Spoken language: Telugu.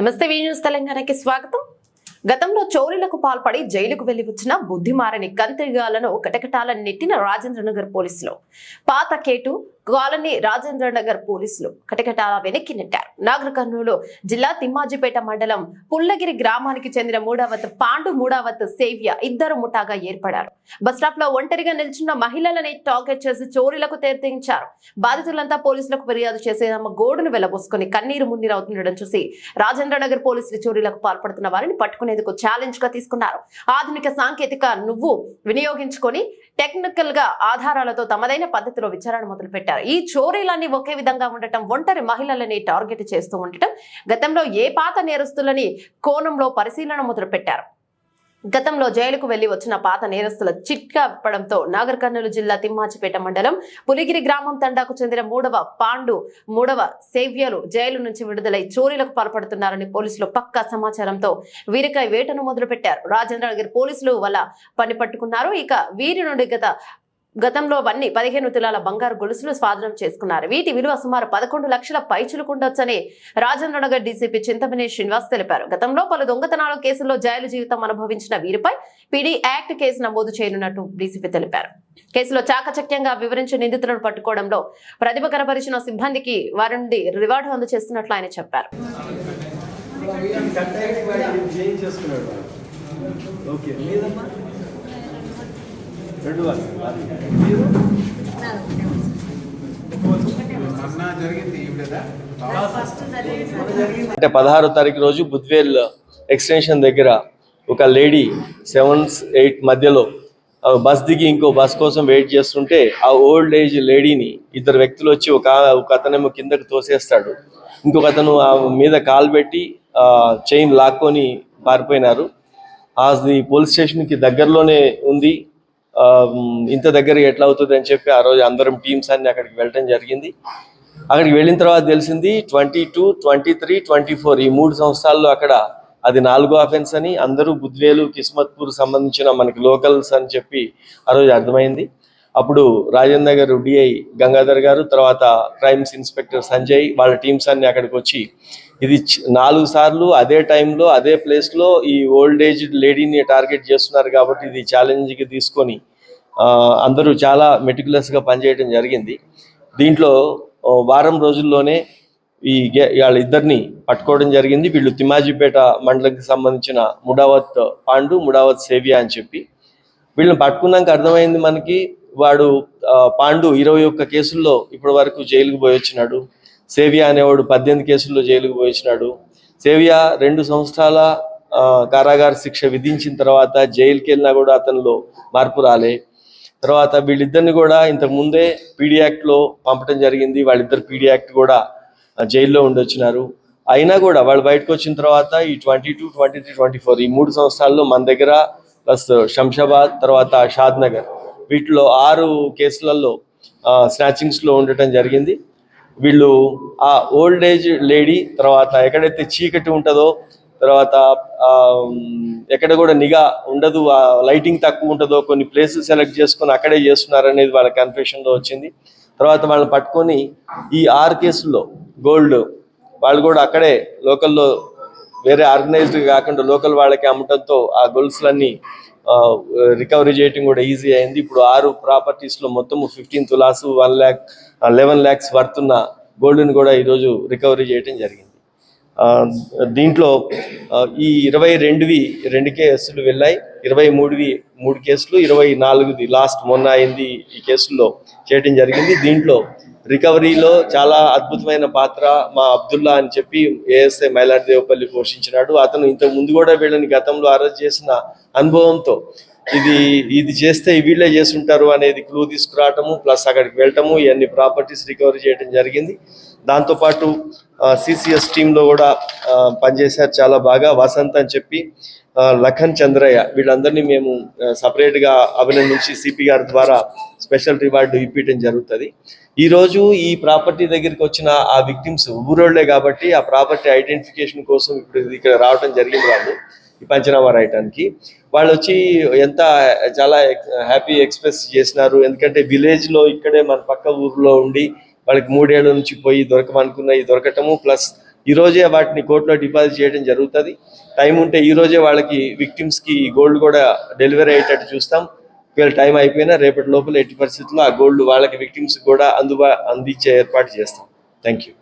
నమస్తే వీన్యూస్ తెలంగాణకి స్వాగతం. గతంలో చోరీలకు పాల్పడి జైలుకు వెళ్ళి వచ్చిన బుద్ధిమారని కంతిగాలను కటకటాల నెట్టిన రాజేంద్రనగర్ పోలీసులు. పాత కేటు కాలనీ రాజేంద్రనగర్ పోలీసులు కటకటాల వెనక్కి నెట్టారు. నాగర్ కర్నూలు జిల్లా తిమ్మాజిపేట మండలం పుల్లగిరి గ్రామానికి చెందిన మూడవత్ పాండు మూడవత్ సేవ్య ఇద్దరు ముఠాగా ఏర్పడారు. బస్టాప్లో ఒంటరిగా నిల్చున్న మహిళలని టార్గెట్ చేసి చోరీలకు తెరతించారు బాధితులంతా పోలీసులకు ఫిర్యాదు చేసి తమ గోడును వెలబోసుకుని కన్నీరు మున్నీరవుతుండడం చూసి రాజేంద్రనగర్ పోలీసులు చోరీలకు పాల్పడుతున్న వారిని పట్టుకునేందుకు ఛాలెంజ్గా తీసుకున్నారు. ఆధునిక సాంకేతిక నువ్వు వినియోగించుకొని టెక్నికల్గా ఆధారాలతో తమదైన పద్ధతిలో విచారణ మొదలు పెట్టారు ఈ చోరీలన్నీ ఒకే విధంగా ఉండటం ఒంటరి మహిళలని టార్గెట్ చేస్తూ ఉండటం గతంలో ఏ పాత నేరస్తులని కోణంలో పరిశీలన మొదలు పెట్టారు గతంలో జైలుకు వెళ్ళి వచ్చిన పాత నేరస్తుల చిట్కా విప్పడంతో నాగర్ కర్నూలు జిల్లా తిమ్మాచిపేట మండలం పులిగిరి గ్రామం తండాకు చెందిన మూడవ పాండు మూడవ సేవ్యలు జైలు నుంచి విడుదలై చోరీలకు పాల్పడుతున్నారని పోలీసులు పక్కా సమాచారంతో వీరికై వేటను మొదలుపెట్టారు. రాజేంద్రనగర్ పోలీసులు వల్ల పని పట్టుకున్నారు. ఇక వీరి నుండి గత గతంలో అవన్నీ పదిహేను తులాల బంగారు గొలుసులు స్వాధీనం చేసుకున్నారు. వీటి విలువ సుమారు పదకొండు లక్షల పైచులుకుండొచ్చని రాజేంద్రనగర్ డీసీపీ చింతమనే శ్రీనివాస్ తెలిపారు. గతంలో పలు దొంగతనాల కేసుల్లో జైలు జీవితం అనుభవించిన వీరిపై పీడీ యాక్ట్ కేసు నమోదు చేయనున్నట్టు డీసీపీ తెలిపారు. కేసులో చాకచక్యంగా వివరించి నిందితులను పట్టుకోవడంలో ప్రతిభ కనపరిచిన సిబ్బందికి వారి నుండి రివార్డు అందజేస్తున్నట్లు ఆయన చెప్పారు. ఓకే రెండు వాళ్ళు. అంటే పదహారో తారీఖు రోజు బుద్వేల్ ఎక్స్టెన్షన్ దగ్గర ఒక లేడీ సెవెన్ ఎయిట్ మధ్యలో బస్ దిగి ఇంకో బస్ కోసం వెయిట్ చేస్తుంటే ఆ ఓల్డ్ ఏజ్ లేడీని ఇద్దరు వ్యక్తులు వచ్చి ఒక ఒక అతనేమో కిందకు తోసేస్తాడు. ఇంకొక అతను ఆ మీద కాలు పెట్టి ఆ చైన్ లాక్కొని పారిపోయినారు. అది పోలీస్ స్టేషన్కి దగ్గరలోనే ఉంది. ఇంత దగ్గర ఎట్లా అవుతుంది అని చెప్పి ఆ రోజు అందరం టీమ్స్ అన్ని అక్కడికి వెళ్ళటం జరిగింది. అక్కడికి వెళ్ళిన తర్వాత తెలిసింది twenty two twenty three twenty four ఈ మూడు సంవత్సరాల్లో అక్కడ అది నాలుగో అఫెన్స్ అని అందరూ బుద్వేలు కిస్మత్పూర్ సంబంధించిన మనకి లోకల్స్ అని చెప్పి ఆ రోజు అర్థమైంది. అప్పుడు రాజేంద్ర గారు డిఐ గంగాధర్ గారు తర్వాత క్రైమ్స్ ఇన్స్పెక్టర్ సంజయ్ వాళ్ళ టీమ్స్ అన్ని అక్కడికి వచ్చి ఇది నాలుగు సార్లు అదే టైంలో అదే ప్లేస్లో ఈ ఓల్డ్ ఏజ్ లేడీని టార్గెట్ చేస్తున్నారు కాబట్టి ఇది ఛాలెంజ్కి తీసుకొని అందరూ చాలా మెటికులస్గా పనిచేయడం జరిగింది. దీంట్లో వారం రోజుల్లోనే ఈ వాళ్ళిద్దరిని పట్టుకోవడం జరిగింది. వీళ్ళు తిమాజిపేట మండలంకి సంబంధించిన ముడావత్ పాండు ముడావత్ సేవియా అని చెప్పి. వీళ్ళని పట్టుకున్నాక అర్థమైంది మనకి వాడు పాండు ఇరవై ఒక్క కేసుల్లో ఇప్పటి వరకు జైలుకు పోయి వచ్చినాడు. సేవియా అనేవాడు పద్దెనిమిది కేసుల్లో జైలుకు పోయి వచ్చినాడు. సేవియా రెండు సంవత్సరాల కారాగార శిక్ష విధించిన తర్వాత జైలుకి వెళ్ళినా కూడా అతనిలో మార్పు రాలే. తర్వాత వీళ్ళిద్దరిని కూడా ఇంతకు ముందే పీడీ యాక్ట్లో పంపడం జరిగింది. వాళ్ళిద్దరు పీడీ యాక్ట్ కూడా జైల్లో ఉండొచ్చినారు. అయినా కూడా వాళ్ళు బయటకు వచ్చిన తర్వాత ఈ twenty two twenty three twenty four ఈ మూడు సంవత్సరాల్లో మన దగ్గర ప్లస్ శంషాబాద్ తర్వాత షాద్ నగర్ వీటిలో ఆరు కేసులలో స్నాచింగ్స్లో ఉండటం జరిగింది. వీళ్ళు ఆ ఓల్డ్ ఏజ్ లేడీ తర్వాత ఎక్కడైతే చీకటి ఉంటుందో తర్వాత ఎక్కడ కూడా నిఘా ఉండదు ఆ లైటింగ్ తక్కువ ఉంటుందో కొన్ని ప్లేసెస్ సెలెక్ట్ చేసుకొని అక్కడే చేస్తున్నారు అనేది వాళ్ళ కన్ఫ్యూషన్లో వచ్చింది. తర్వాత వాళ్ళని పట్టుకొని ఈ ఆరు కేసుల్లో గోల్డ్ వాళ్ళు కూడా అక్కడే లోకల్లో వేరే ఆర్గనైజ్డ్ కాకుండా లోకల్ వాళ్ళకి అమ్మటంతో ఆ గొలుసులన్నీ రికవరీ చేయటం కూడా ఈజీ అయింది. ఇప్పుడు ఆరు ప్రాపర్టీస్లో మొత్తం ఫిఫ్టీన్ తులాసు వన్ ల్యాక్ లెవెన్ ల్యాక్స్ వర్తున్న గోల్డ్ని కూడా ఈరోజు రికవరీ చేయటం జరిగింది. దీంట్లో ఈ ఇరవై రెండువి రెండు కేసులు వెళ్ళాయి. ఇరవై మూడువి మూడు కేసులు ఇరవై నాలుగుది లాస్ట్ మొన్న అయింది ఈ కేసుల్లో చేయటం జరిగింది. దీంట్లో రికవరీలో చాలా అద్భుతమైన పాత్ర మా అబ్దుల్లా అని చెప్పి ఏఎస్ఐ మైలాడ్ దేవపల్లి పోషించినాడు. అతను ఇంతకు ముందు కూడా వీళ్ళని గతంలో అరెస్ట్ చేసిన అనుభవంతో ఇది ఇది చేస్తే వీళ్ళే చేస్తుంటారు అనేది క్లూ తీసుకురావటము ప్లస్ అక్కడికి వెళ్ళటము ఇవన్నీ ప్రాపర్టీస్ రికవరీ చేయడం జరిగింది. దాంతోపాటు సిసిఎస్ టీంలో కూడా పనిచేశారు చాలా బాగా. వసంత్ అని చెప్పి లఖన్ చంద్రయ్య. వీళ్ళందరినీ మేము సపరేట్గా గా అభినందించి సిపి గారి ద్వారా స్పెషల్ రివార్డు ఇప్పించడం జరుగుతుంది. ఈ రోజు ఈ ప్రాపర్టీ దగ్గరికి వచ్చిన ఆ విక్టిమ్స్ ఊరోళ్ళే కాబట్టి ఆ ప్రాపర్టీ ఐడెంటిఫికేషన్ కోసం ఇప్పుడు ఇక్కడ రావడం జరిగింది వాళ్ళు ఈ పంచనామా రాయటానికి. వాళ్ళు వచ్చి ఎంత చాలా హ్యాపీ ఎక్స్ప్రెస్ చేసినారు. ఎందుకంటే విలేజ్లో ఇక్కడే మన పక్క ఊర్లో ఉండి వాళ్ళకి మూడేళ్ళ నుంచి పోయి దొరకమనుకున్న ఈ దొరకటము ప్లస్ ఈ రోజే వాటిని కోర్టులో డిపాజిట్ చేయడం జరుగుతుంది. టైం ఉంటే ఈ రోజే వాళ్ళకి విక్టిమ్స్కి గోల్డ్ కూడా డెలివరీ అయ్యేటట్టు చూస్తాం. ఒకవేళ టైం అయిపోయినా రేపటి లోపల ఎట్టి పరిస్థితుల్లో ఆ గోల్డ్ వాళ్ళకి విక్టిమ్స్ కూడా అందుబా అందించే ఏర్పాటు చేస్తాం. Thank you